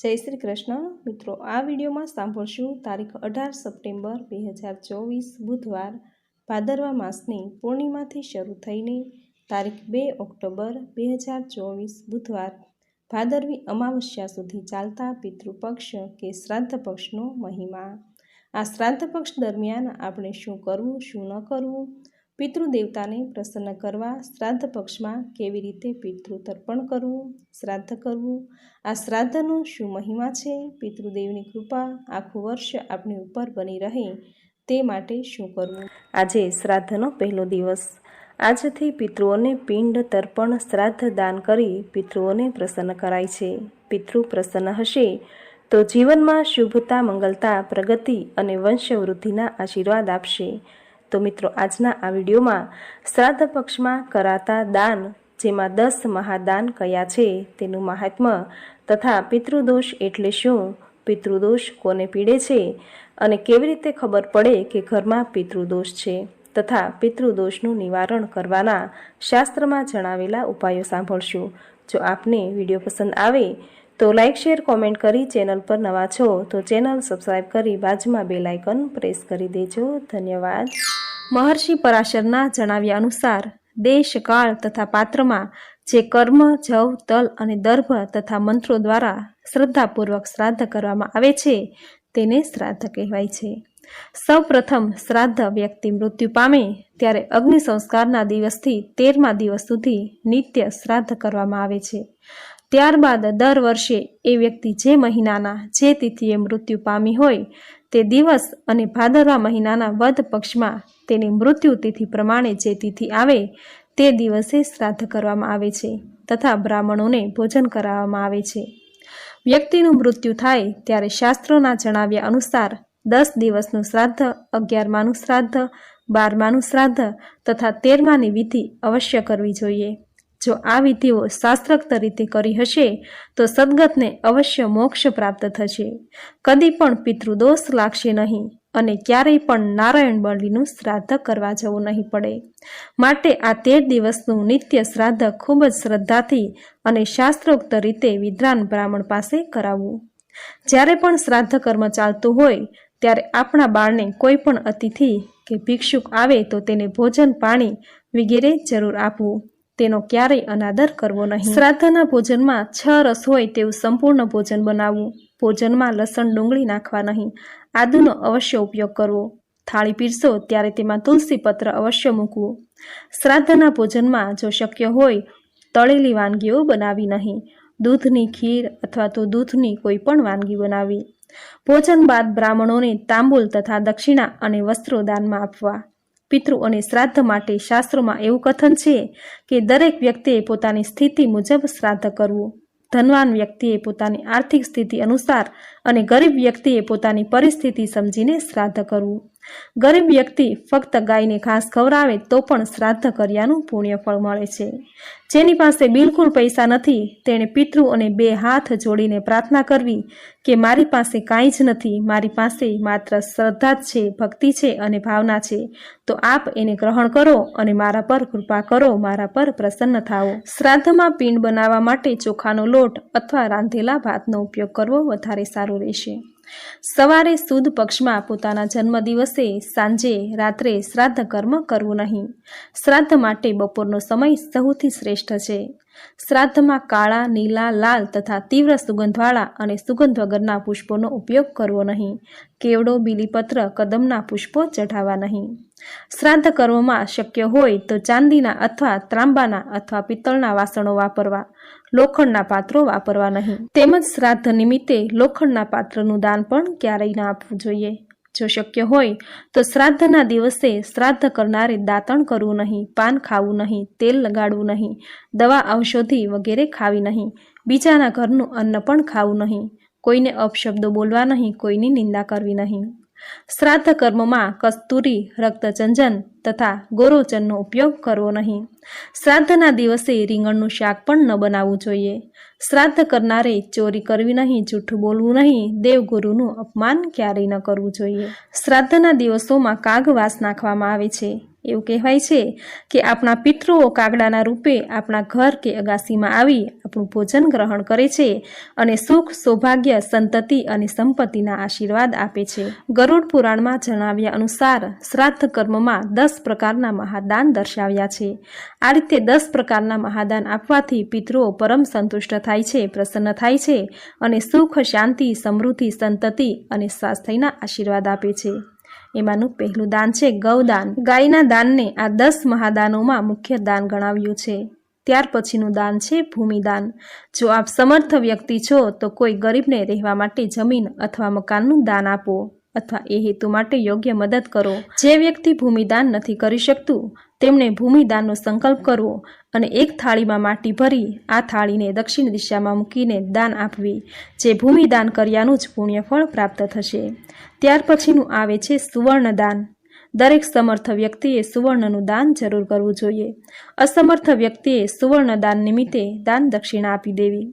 જય શ્રી કૃષ્ણ. મિત્રો, આ વિડીયોમાં સાંભળશું તારીખ અઢાર સપ્ટેમ્બર બે હજાર ચોવીસ બુધવાર, ભાદરવા માસની પૂર્ણિમાથી શરૂ થઈને તારીખ બે ઓક્ટોબર બે હજાર ચોવીસ બુધવાર, ભાદરવી અમાવસ્યા સુધી ચાલતા પિતૃપક્ષ કે શ્રાદ્ધ પક્ષનો મહિમા. આ શ્રાદ્ધ પક્ષ દરમિયાન આપણે શું કરવું, શું ન કરવું પિતૃદેવતાને પ્રસન્ન કરવા શ્રાદ્ધ પક્ષમાં કેવી રીતે પિતૃ તર્પણ કરવું, શ્રાદ્ધ કરવું? આ શ્રાદ્ધનો શું મહિમા છે? પિતૃદેવની કૃપા આખું વર્ષ આપણી ઉપર બની રહે તે માટે શું કરવું? આજે શ્રાદ્ધનો પહેલો દિવસ. આજથી પિતૃઓને પિંડ તર્પણ શ્રાદ્ધ દાન કરી પિતૃઓને પ્રસન્ન કરાય છે. પિતૃ પ્રસન્ન હશે તો જીવનમાં શુભતા, મંગલતા, પ્રગતિ અને વંશવૃદ્ધિના આશીર્વાદ આપશે. તો મિત્રો, આજના આ વિડીયોમાં શ્રાદ્ધ પક્ષમાં કરાતા દાન, જેમાં દસ મહાદાન કયા છે, તેનું મહાત્મ્ય તથા પિતૃદોષ એટલે શું, પિતૃદોષ કોને પીડે છે, અને કેવી રીતે ખબર પડે કે ઘરમાં પિતૃદોષ છે, તથા પિતૃદોષનું નિવારણ કરવાના શાસ્ત્રમાં જણાવેલા ઉપાયો સાંભળશું. જો આપને વીડિયો પસંદ આવે, તો લાઇક શેર, કોમેન્ટ કરી ચેનલ પર નવા છો, તો ચેનલ સબસ્ક્રાઈબ કરી બાજુમાં બે લાઇકન પ્રેસ કરી દેજો. ધન્યવાદ. મહર્ષિ પરાશરના જણાવ્યા અનુસાર, દેશ, કાળ તથા પાત્રમાં જે કર્મ, જવ, તલ અને દર્ભ તથા મંત્રો દ્વારા શ્રદ્ધાપૂર્વક શ્રાદ્ધ કરવામાં આવે છે, તેને શ્રાદ્ધ કહેવાય છે. સૌપ્રથમ શ્રાદ્ધ વ્યક્તિ મૃત્યુ પામે ત્યારે અગ્નિ સંસ્કારના દિવસથી તેરમા દિવસ સુધી નિત્ય શ્રાદ્ધ કરવામાં આવે છે. ત્યારબાદ દર વર્ષે એ વ્યક્તિ જે મહિનાના જે તિથિએ મૃત્યુ પામી હોય, તે દિવસ અને ભાદરવા મહિનાના વધ પક્ષમાં તેની મૃત્યુ તિથિ પ્રમાણે જે તિથિ આવે, તે દિવસે શ્રાદ્ધ કરવામાં આવે છે તથા બ્રાહ્મણોને ભોજન કરાવવામાં આવે છે. વ્યક્તિનું મૃત્યુ થાય ત્યારે શાસ્ત્રોના જણાવ્યા અનુસાર દસ દિવસનું શ્રાદ્ધ, અગિયારમાનું શ્રાદ્ધ, બારમાનું શ્રાદ્ધ તથા તેરમાની વિધિ અવશ્ય કરવી જોઈએ. જો આ વિધિઓ શાસ્ત્રોક્ત રીતે કરી હશે, તો સદગતને અવશ્ય મોક્ષ પ્રાપ્ત થશે. કદી પણ પિતૃદોષ લાગશે નહીં. અને ક્યારેય પણ નારાયણ બળીનું શ્રાદ્ધ કરવા જવું નહીં પડે. માટે આ તેર દિવસનું નિત્ય શ્રાદ્ધ ખૂબ જ શ્રદ્ધાથી અને શાસ્ત્રોક્ત રીતે વિદ્વાન બ્રાહ્મણ પાસે કરાવવું. જ્યારે પણ શ્રાદ્ધ કર્મ ચાલતું હોય, ત્યારે આપણા બાળને કોઈ પણ અતિથિ કે ભિક્ષુક આવે તો તેને ભોજન પાણી વગેરે જરૂર આપવું. તેનો ક્યારેય અનાદર કરવો નહીં. શ્રાદ્ધના ભોજનમાં છ રસ હોય તેવું સંપૂર્ણ ભોજન બનાવવું. ભોજનમાં લસણ, ડુંગળી નાખવા નહીં. આદુનો અવશ્ય ઉપયોગ કરવો. થાળી પીરસો ત્યારે તેમાં તુલસી પત્ર અવશ્ય મૂકવું. શ્રાદ્ધના ભોજનમાં જો શક્ય હોય, તળેલી વાનગીઓ બનાવી નહીં. દૂધની ખીર અથવા તો દૂધની કોઈ પણ વાનગી બનાવી. ભોજન બાદ બ્રાહ્મણોને તાંબુલ તથા દક્ષિણા અને વસ્ત્રો દાનમાં આપવા. પિતૃ અને શ્રાદ્ધ માટે શાસ્ત્રોમાં એવું કથન છે કે દરેક વ્યક્તિએ પોતાની સ્થિતિ મુજબ શ્રાદ્ધ કરવું. ધનવાન વ્યક્તિએ પોતાની આર્થિક સ્થિતિ અનુસાર અને ગરીબ વ્યક્તિએ પોતાની પરિસ્થિતિ સમજીને શ્રાદ્ધ કરવું. ગરીબ વ્યક્તિ ફક્ત ગાયને ઘાસ ખવડાવે તો પણ શ્રાદ્ધ કર્યાનું પુણ્યફળ મળે છે. જેની પાસે બિલકુલ પૈસા નથી, તેણે પિતૃ અને બે હાથ જોડીને પ્રાર્થના કરવી કે મારી પાસે કાંઈ જ નથી, મારી પાસે માત્ર શ્રદ્ધા જ છે, ભક્તિ છે અને ભાવના છે. તો આપ એને ગ્રહણ કરો અને મારા પર કૃપા કરો, મારા પર પ્રસન્ન થાઓ. શ્રાદ્ધમાં પિંડ બનાવવા માટે ચોખાનો લોટ અથવા રાંધેલા ભાતનો ઉપયોગ કરવો વધારે સારું રહેશે. સવારે સુદ પક્ષમાં પોતાના જન્મદિવસે સાંજે રાત્રે શ્રાદ્ધ કર્મ કરવું નહીં. શ્રાદ્ધ માટે બપોરનો સમય સૌથી શ્રેષ્ઠ છે. શ્રાદ્ધમાં કાળા, નીલા, લાલ તથા તીવ્ર સુગંધવાળા અને સુગંધ વગરના પુષ્પોનો ઉપયોગ કરવો નહીં. કેવડો બીલીપત્ર કદમના પુષ્પો ચઢાવવા નહીં. શ્રાદ્ધ કર્મમાં શક્ય હોય તો ચાંદીના અથવા ત્રાંબાના અથવા પિત્તળના વાસણો વાપરવા. લોખંડના પાત્રો વાપરવા નહીં. તેમજ શ્રાદ્ધ નિમિત્તે લોખંડના પાત્રનું દાન પણ ક્યારેય ના આપવું જોઈએ. જો શક્ય હોય, તો શ્રાદ્ધના દિવસે શ્રાદ્ધ કરનારે દાંતણ કરવું નહીં, પાન ખાવું નહીં, તેલ લગાડવું નહીં, દવા ઔષધિ વગેરે ખાવી નહીં, બીજાના ઘરનું અન્ન પણ ખાવું નહીં. કોઈને અપશબ્દો બોલવા નહીં, કોઈની નિંદા કરવી નહીં. શ્રાદ્ધ કર્મમાં કસ્તુરી, રક્તચંજન તથા ગોરોચનનો ઉપયોગ કરવો નહીં. શ્રાદ્ધના દિવસે રીંગણનું શાક પણ ન બનાવવું જોઈએ. શ્રાદ્ધ કરનારે ચોરી કરવી નહીં, જૂઠું બોલવું નહીં, દેવગુરુનું અપમાન ક્યારેય ન કરવું જોઈએ. શ્રાદ્ધના દિવસોમાં કાગવાસ નાખવામાં આવે છે. એવું કહેવાય છે કે આપણા પિતૃઓ કાગડાના રૂપે આપણા ઘર કે અગાસીમાં આવી આપણું ભોજન ગ્રહણ કરે છે અને સુખ, સૌભાગ્ય, સંતતિ અને સંપત્તિના આશીર્વાદ આપે છે. ગરુડ પુરાણમાં જણાવ્યા અનુસાર શ્રાદ્ધ કર્મમાં દસ પ્રકારના મહાદાન દર્શાવ્યા છે. આ રીતે દસ પ્રકારના મહાદાન આપવાથી પિતૃઓ પરમ સંતુષ્ટ થાય છે, પ્રસન્ન થાય છે અને સુખ, શાંતિ, સમૃદ્ધિ, સંતતિ અને સ્વાસ્થ્યના આશીર્વાદ આપે છે. એમાંનું પહેલું દાન છે ગૌદાન. ગાયના દાનને આ દસ મહાદાનોમાં મુખ્ય દાન ગણાવ્યું છે. ત્યાર પછીનું દાન છે ભૂમિદાન. જો આપ સમર્થ વ્યક્તિ છો, તો કોઈ ગરીબને રહેવા માટે જમીન અથવા મકાનનું દાન આપો અથવા એ હેતુ માટે યોગ્ય મદદ કરો. જે વ્યક્તિ ભૂમિદાન નથી કરી શકતું તેમણે ભૂમિદાનનો સંકલ્પ કરવો. અને એક થાળીમાં માટી ભરી આ થાળીને દક્ષિણ દિશામાં મૂકીને દાન આપવી, જે ભૂમિદાન કર્યાનું જ પુણ્યફળ પ્રાપ્ત થશે. ત્યાર પછીનું આવે છે સુવર્ણદાન દરેક સમર્થ વ્યક્તિએ સુવર્ણનું દાન જરૂર કરવું જોઈએ. અસમર્થ વ્યક્તિએ સુવર્ણદાન નિમિત્તે દાન દક્ષિણા આપી દેવી.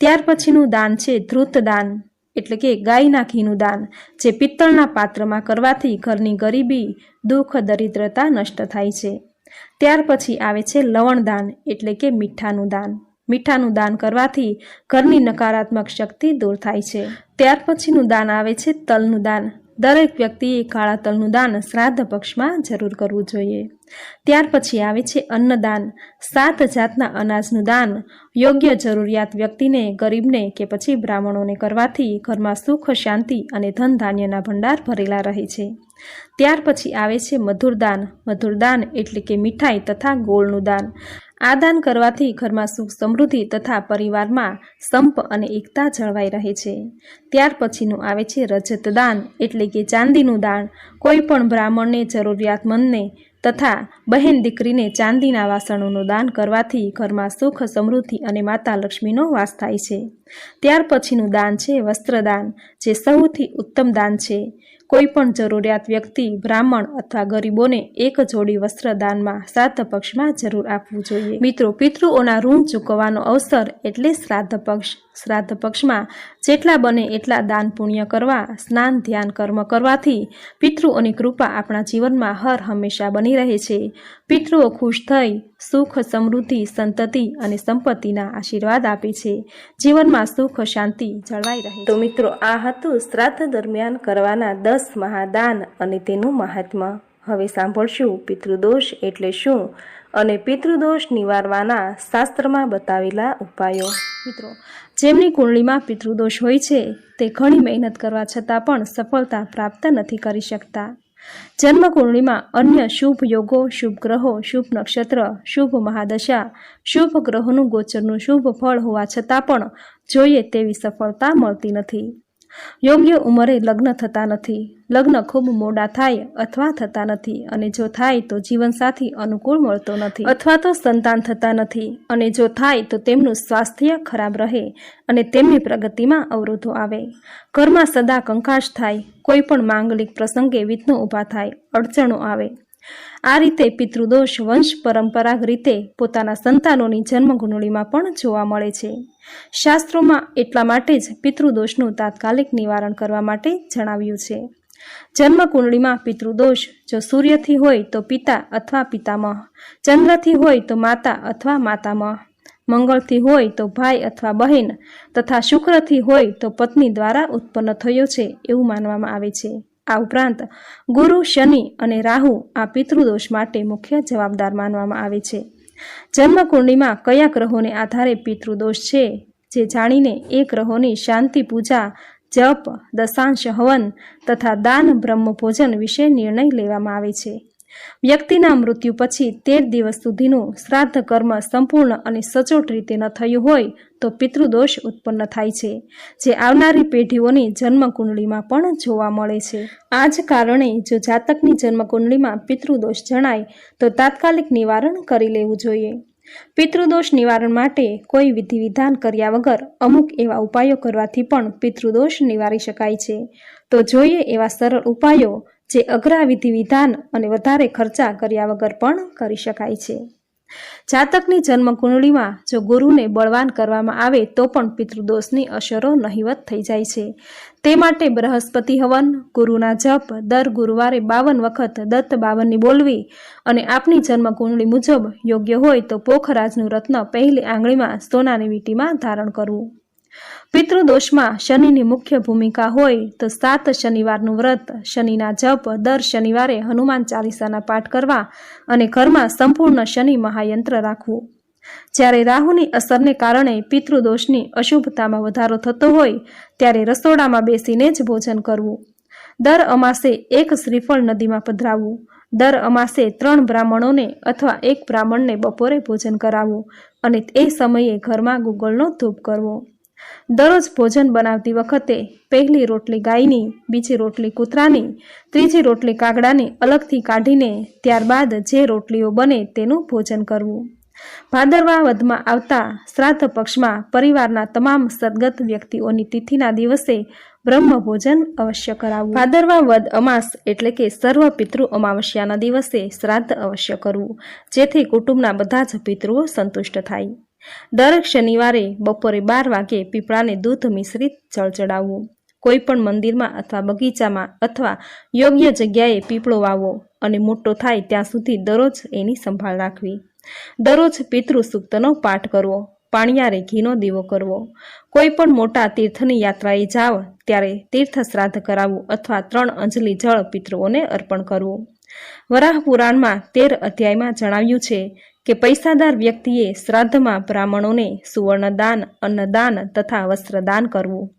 ત્યાર પછીનું દાન છે ધ્રુત દાન, એટલે કે ગાયના ઘીનું દાન, જે પિત્તળના પાત્રમાં કરવાથી ઘરની ગરીબી, દુઃખ, દરિદ્રતા નષ્ટ થાય છે. ત્યાર પછી આવે છે લવણ દાન, એટલે કે મીઠાનું દાન. મીઠાનું દાન કરવાથી ઘરની નકારાત્મક શક્તિ દૂર થાય છે. ત્યાર પછીનું દાન આવે છે તલનું દાન. દરેક વ્યક્તિએ કાળા તલનું દાન શ્રાદ્ધ પક્ષમાં જરૂર કરવું જોઈએ. ત્યાર પછી આવે છે અન્નદાન. સાત જાતના અનાજનું દાન. યોગ્ય જરૂરિયાત વ્યક્તિને, ગરીબને કે પછી બ્રાહ્મણોને કરવાથી ઘરમાં સુખ, શાંતિ અને ધન ધાન્યના ભંડાર ભરેલા રહે છે. ત્યાર પછી આવે છે મધુરદાન મધુરદાન એટલે કે મીઠાઈ તથા ગોળનું દાન. આ દાન કરવાથી ઘરમાં સુખ સમૃદ્ધિ તથા પરિવારમાં સંપ અને એકતા જળવાઈ રહે છે. ત્યાર પછીનું આવે છે રજતદાન એટલે કે ચાંદીનું દાન. કોઈ પણ બ્રાહ્મણને, જરૂરિયાતમંદને તથા બહેન દીકરીને ચાંદીના વાસણોનું દાન કરવાથી ઘરમાં સુખ, સમૃદ્ધિ અને માતા લક્ષ્મીનો વાસ થાય છે. ત્યાર પછીનું દાન છે વસ્ત્રદાન, જે સૌથી ઉત્તમ દાન છે. કોઈ પણ જરૂરિયાત વ્યક્તિ, બ્રાહ્મણ અથવા ગરીબોને એક જોડી વસ્ત્ર દાનમાં શ્રાદ્ધ પક્ષમાં જરૂર આપવું જોઈએ. મિત્રો, પિતૃઓના ઋણ ચૂકવવાનો અવસર એટલે શ્રાદ્ધ પક્ષ. શ્રાદ્ધ પક્ષમાં જેટલા બને એટલા દાન પુણ્ય કરવા, સ્નાન, ધ્યાન, કર્મ કરવાથી પિતૃઓની કૃપા આપણા જીવનમાં હર હંમેશા બની રહે છે. પિતૃઓ ખુશ થઈ સુખ સમૃદ્ધિ સંતતિ અને સંપત્તિના આશીર્વાદ આપે છે. જીવનમાં સુખ શાંતિ જળવાઈ રહે તો મિત્રો આ હતું શ્રાદ્ધ દરમિયાન કરવાના દસ મહાદાન અને તેનું મહાત્મ્ય હવે સાંભળશું પિતૃદોષ એટલે શું અને પિતૃદોષ નિવારવાના શાસ્ત્રમાં બતાવેલા ઉપાયો. મિત્રો જેમની કુંડળીમાં પિતૃદોષ હોય છે તે ઘણી મહેનત કરવા છતાં પણ સફળતા પ્રાપ્ત નથી કરી શકતા. જન્મ અન્ય શુભ યોગો, શુભ ગ્રહો, શુભ નક્ષત્ર, શુભ મહાદશા, શુભ ગ્રહોનું ગોચરનું શુભ ફળ હોવા છતાં પણ જોઈએ તેવી સફળતા મળતી નથી. યોગ્ય ઉંમરે લગ્ન થતા નથી. લગ્ન ખૂબ મોડા થાય અથવા થતા નથી અને જો થાય તો જીવનસાથી અનુકૂળ મળતો નથી અથવા તો સંતાન થતા નથી અને જો થાય તો તેમનું સ્વાસ્થ્ય ખરાબ રહે અને તેમની પ્રગતિમાં અવરોધો આવે. ઘરમાં સદા કંકાશ થાય, કોઈ પણ માંગલિક પ્રસંગે વિઘ્નો ઊભા થાય, અડચણો આવે. આ રીતે પિતૃદોષ વંશ પરંપરાગ રીતે પોતાના સંતાનોની જન્મકુંડળીમાં પણ જોવા મળે છે. શાસ્ત્રોમાં એટલા માટે જ પિતૃદોષનું તાત્કાલિક નિવારણ કરવા માટે જણાવ્યું છે. જન્મકુંડળીમાં પિતૃદોષ જો સૂર્યથી હોય તો પિતા અથવા પિતામહ, ચંદ્રથી હોય તો માતા અથવા માતામહ, મંગળથી હોય તો ભાઈ અથવા બહેન, તથા શુક્રથી હોય તો પત્ની દ્વારા ઉત્પન્ન થયો છે એવું માનવામાં આવે છે. આ ઉપરાંત ગુરુ, શનિ અને રાહુ આ પિતૃદોષ માટે મુખ્ય જવાબદાર માનવામાં આવે છે. જન્મકુંડળીમાં કયા ગ્રહોને આધારે પિતૃદોષ છે? જે જાણીને એ ગ્રહોની શાંતિ, પૂજા, જપ, દશાંશ, હવન તથા દાન, બ્રહ્મ ભોજન વિશે નિર્ણય લેવામાં આવે છે. વ્યક્તિના મૃત્યુ પછી તેર દિવસ સુધીનું શ્રાદ્ધ કર્મ સંપૂર્ણ અને સચોટ રીતે ન થયું હોય તો પિતૃદોષ ઉત્પન્ન થાય છે, જે આવનારી પેઢીઓની જન્મકુંડળીમાં પણ જોવા મળે છે. આ જ કારણે જો જાતકની જન્મકુંડળીમાં પિતૃદોષ જણાય, તો તાત્કાલિક નિવારણ કરી લેવું જોઈએ. પિતૃદોષ નિવારણ માટે કોઈ વિધિ વિધાન કર્યા વગર અમુક એવા ઉપાયો કરવાથી પણ પિતૃદોષ નિવારી શકાય છે. તો જોઈએ એવા સરળ ઉપાયો જે અઘરા વિધિ વિધાન અને વધારે ખર્ચા કર્યા વગર પણ કરી શકાય છે. જાતકની જન્મકુંડળીમાં જો ગુરુને બળવાન કરવામાં આવે તો પણ પિતૃદોષની અસરો નહિવત થઈ જાય છે. તે માટે બૃહસ્પતિ હવન, ગુરુના જપ, દર ગુરુવારે બાવન વખત દત્ત બાવનની બોલવી અને આપની જન્મકુંડળી મુજબ યોગ્ય હોય તો પોખરાજનું રત્ન પહેલી આંગળીમાં સોનાની વીંટીમાં ધારણ કરવું. પિતૃદોષમાં શનિની મુખ્ય ભૂમિકા હોય તો સાત શનિવારનું વ્રત, શનિના જપ, દર શનિવારે હનુમાન ચાલીસાના પાઠ કરવા અને ઘરમાં સંપૂર્ણ શનિ મહાયંત્ર રાખવું. જ્યારે રાહુની અસરને કારણે પિતૃદોષની અશુભતામાં વધારો થતો હોય, ત્યારે રસોડામાં બેસીને જ ભોજન કરવું. દર અમાસે એક શ્રીફળ નદીમાં પધરાવવું. દર અમાસે ત્રણ બ્રાહ્મણોને અથવા એક બ્રાહ્મણને બપોરે ભોજન કરાવવું અને એ સમયે ઘરમાં ગુગળનો ધૂપ કરવો. દરરોજ ભોજન બનાવતી વખતે પહેલી રોટલી ગાયની, બીજી રોટલી કૂતરાની, ત્રીજી રોટલી કાગડાની અલગથી કાઢીને ત્યારબાદ જે રોટલીઓ બને તેનું ભોજન કરવું. ભાદરવા વધમાં આવતા શ્રાદ્ધ પક્ષમાં પરિવારના તમામ સદગત વ્યક્તિઓની તિથિના દિવસે બ્રહ્મ ભોજન અવશ્ય કરાવવું. ભાદરવા વદ અમાસ એટલે કે સર્વ પિતૃ અમાવસ્યાના દિવસે શ્રાદ્ધ અવશ્ય કરવું, જેથી કુટુંબના બધા જ પિતૃઓ સંતુષ્ટ થાય. દરેક શનિવારે બપોરે બાર વાગે પીપળાને દૂધ મિશ્રિત જળ ચડાવવું. કોઈ પણ મંદિરમાં અથવા બગીચામાં અથવા યોગ્ય જગ્યાએ પીપળો વાવો અને મોટો થાય ત્યાં સુધી દરરોજ એની સંભાળ રાખવી. દરરોજ પિતૃ સૂક્તનો પાઠ કરવો, પાણિયારે ઘીનો દીવો કરવો. કોઈ પણ મોટા તીર્થની યાત્રાએ જાવ ત્યારે તીર્થ શ્રાદ્ધ કરાવવું અથવા ત્રણ અંજલિ જળ પિતૃઓને અર્પણ કરવું. વરાહ પુરાણમાં તેર અધ્યાયમાં જણાવ્યું છે કે પૈસાદાર વ્યક્તિએ શ્રાદ્ધમાં બ્રાહ્મણોને સુવર્ણદાન, અન્નદાન તથા વસ્ત્રદાન કરવું.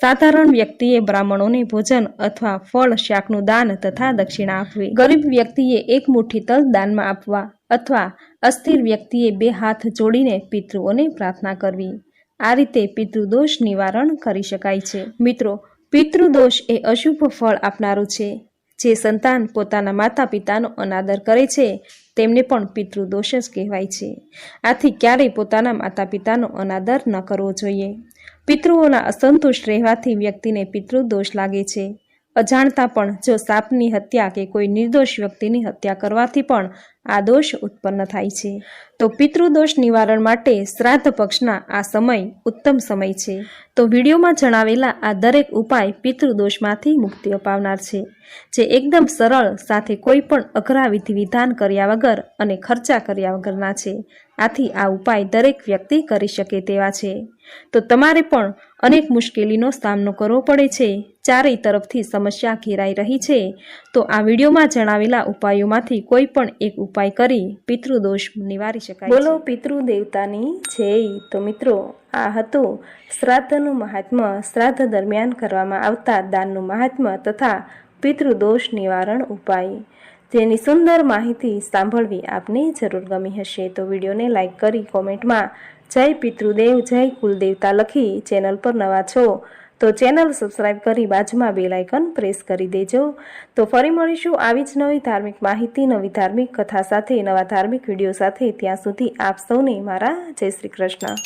સાધારણ વ્યક્તિએ બ્રાહ્મણોને ભોજન અથવા ફળ, શાકનું દાન તથા દક્ષિણા આપવી. ગરીબ વ્યક્તિએ એક મુઠ્ઠી તલ દાનમાં આપવા અથવા અસ્થિર વ્યક્તિએ બે હાથ જોડીને પિતૃઓને પ્રાર્થના કરવી. આ રીતે પિતૃદોષ નિવારણ કરી શકાય છે. મિત્રો, પિતૃદોષ એ અશુભ ફળ આપનારું છે. જે સંતાન પોતાના માતા પિતાનો અનાદર કરે છે તેમને પણ પિતૃદોષ જ કહેવાય છે. આથી ક્યારેય પોતાના માતા પિતાનો અનાદર ન કરવો જોઈએ. પિતૃઓના અસંતુષ્ટ રહેવાથી વ્યક્તિને પિતૃદોષ લાગે છે. અજાણતા પણ જો સાપની હત્યા કે કોઈ નિર્દોષ વ્યક્તિની હત્યા કરવાથી પણ આ દોષ ઉત્પન્ન થાય છે. તો પિતૃદોષ નિવારણ માટે શ્રાદ્ધ પક્ષના આ સમય ઉત્તમ સમય છે. તો વિડીયોમાં જણાવેલા આ દરેક ઉપાય પિતૃદોષમાંથી મુક્તિ અપાવનાર છે. જે એકદમ સરળ સાથે કોઈ પણ અઘરા વિધિ વિધાન કર્યા વગર અને ખર્ચા કર્યા વગરના છે. આથી આ ઉપાય દરેક વ્યક્તિ કરી શકે તેવા છે. તો તમારે પણ અનેક મુશ્કેલીનો સામનો કરવો પડે છે. ચારેય તરફથી સમસ્યા ઘેરાઈ રહી છે. તો આ વિડીયોમાં જણાવેલા ઉપાયોમાંથી કોઈ પણ એક ઉપાય કરી પિતૃદોષ નિવારી શકાય બોલો પિતૃદેવતાની જય. તો મિત્રો, આ હતું શ્રાદ્ધનું મહાત્મ્ય શ્રાદ્ધ દરમિયાન કરવામાં આવતા દાનનું મહાત્મ્ય તથા પિતૃદોષ નિવારણ ઉપાય. જેની સુંદર માહિતી સાંભળવી આપને જરૂર ગમી હશે તો વિડીયોને લાઇક કરી કોમેન્ટમાં જય પિતૃદેવ, જય કુલદેવતા લખી ચેનલ પર નવા છો. તો ચેનલ સબસ્ક્રાઇબ કરી બાજુમાં બે લાઇકન પ્રેસ કરી દેજો. તો ફરી મળીશું આવી જ નવી ધાર્મિક માહિતી, નવી ધાર્મિક કથા સાથે, નવા ધાર્મિક વીડિયો સાથે. ત્યાં સુધી આપ સૌને મારા જય શ્રી કૃષ્ણ.